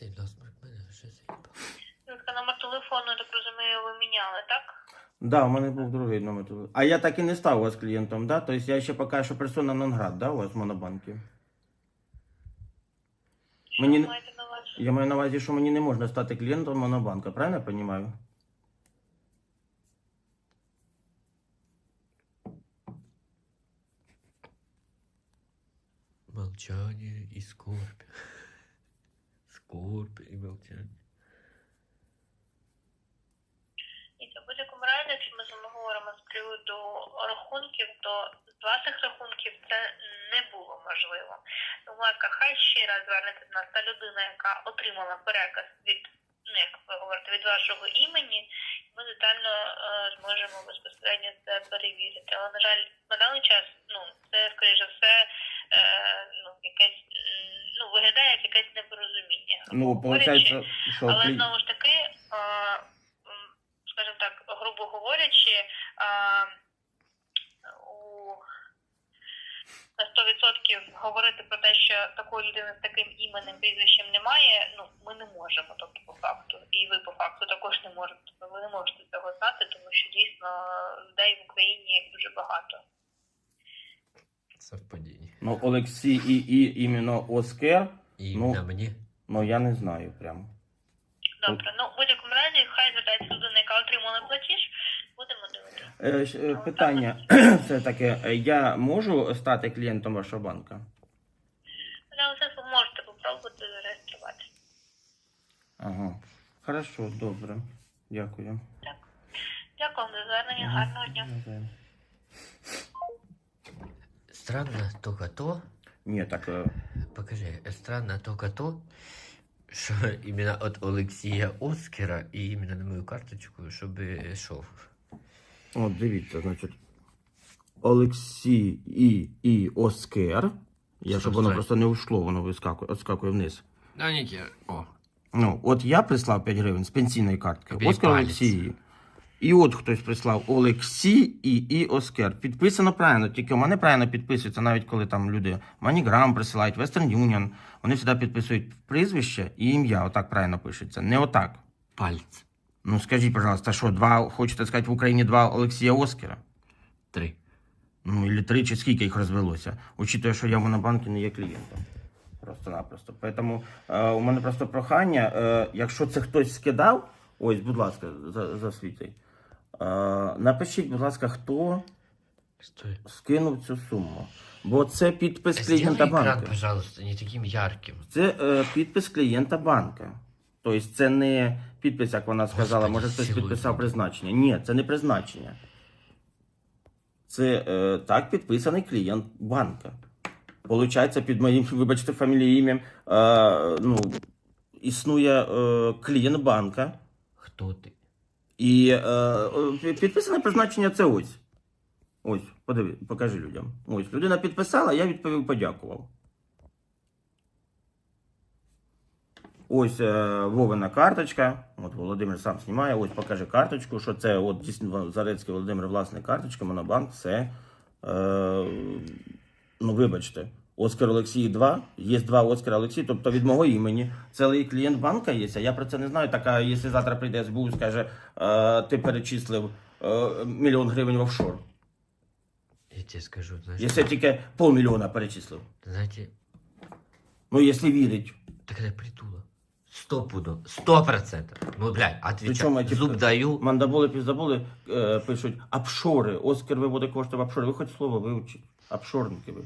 Цей насморк мене вже заїбав. Номер телефону, так розумію, ви міняли, так? Да, у мене був другий номер телефону. А я так і не став у вас клієнтом, да? Тобто я ще поки що персона нон-град, да, у вас в монобанкі? Що Мені ви маєте на увазі? Я маю на увазі, що мені не можна стати клієнтом монобанка, правильно я розумію? Молчание и скорбь. Скорбь. І в будь-якому разі, ми з з приводу рахунків, то з ваших рахунків це не було можливо. Тому, ласка, хай ще раз звернеться до нас та людина, яка отримала переказ від, ну як ви говорите, від вашого імені, і ми детально е, зможемо безпосередньо це перевірити. Але, на жаль, на даний час, ну, це, скоріше за все, е, ну, якесь, ну, виглядає як якесь непорозуміння. Ну, виходить, що але знову ж таки, м, скажімо так, грубо говорячи, у на 100% говорити про те, що такої людини з таким іменем прізвищем немає, ну ми не можемо, тобто по факту, і ви по факту також не можете. Тобто ви не можете цього знати, тому що дійсно людей в Багато. Совпадение. Ну, Олексій і, і іменно Оскар, И Ну. на мне. ну я не знаю прям. Добре, ну в будь-якому разі, хай звертається людина, яка отримала платіж, будемо дивитися. Е, е, питання все таке, я можу стати клієнтом вашого банка? Але все ви можете попробувати зареєструвати. Ага. Хорошо, добре. Дякую. Так. Дякую вам за звернення. Ага. Гарного дня. Странно только то, Ні, так. е, покажи, странно только то, що іменно от Олексія Оскара і іменно на мою карточку, щоб йшов. От дивіться, значить. Олексій і, і Оскар. Я, щоб воно просто не ушло, воно вискакує, отскакує вниз. Да, Нікі, о. Ну, от я прислав 5 гривень з пенсійної картки. Оскар. Олексій. І от хтось прислав Олексій і, і Оскар. Підписано правильно, тільки у мене правильно підписується, навіть коли там люди Маніграм присилають, Western Union. Вони завжди підписують прізвище і ім'я. Отак правильно пишеться. Не отак. Пальць. Ну скажіть, пожалуйста, що два, хочете сказати, в Україні два Олексія Оскара? Три. Ну, или три, чи скільки їх розвелося, учитує, що я в монобанку не є клієнтом. Просто-напросто. Поэтому е, у мене просто прохання, е, якщо це хтось скидав, ось, будь ласка, за, засвітай. Напишіть, будь ласка, хто скинув цю суму. Бо це підпис клієнта банка. пожалуйста, не таким ярким. Це е, підпис клієнта банка. Тобто це не підпис, як вона сказала, Господи, може хтось підписав призначення. Ні, це не призначення. Це е, так підписаний клієнт банка. Получається, під моїм, вибачте, фамілією ім'ям, е, ну, існує е, клієнт банка. Хто ти? І е, підписане призначення це ось. Ось, подиви, покажи людям. Ось, людина підписала, я відповів, подякував. Ось е, Вовина карточка. От Володимир сам знімає. Ось покажи карточку, що це от Зарецький Володимир власна карточка, Монобанк, це. Е, ну, вибачте, Оскар Олексій 2. Є два Оскара Олексій, тобто від мого імені. Цілий клієнт банка є, я про це не знаю. Так, а якщо завтра прийде СБУ і скаже, е, ти перечислив е, мільйон гривень в офшор. Я тебе скажу, знаешь, Якщо тільки полмільйона перечислив. знаете, Ну, якщо вірить. так это притула. Сто пудов. Сто процентов. Ну, блядь, Причому, отвечай. типу, Зуб даю. Мандаболи, піздаболи е, пишуть апшори. Оскар виводить кошти в апшори. Ви хоч слово вивчіть. Апшорники ви.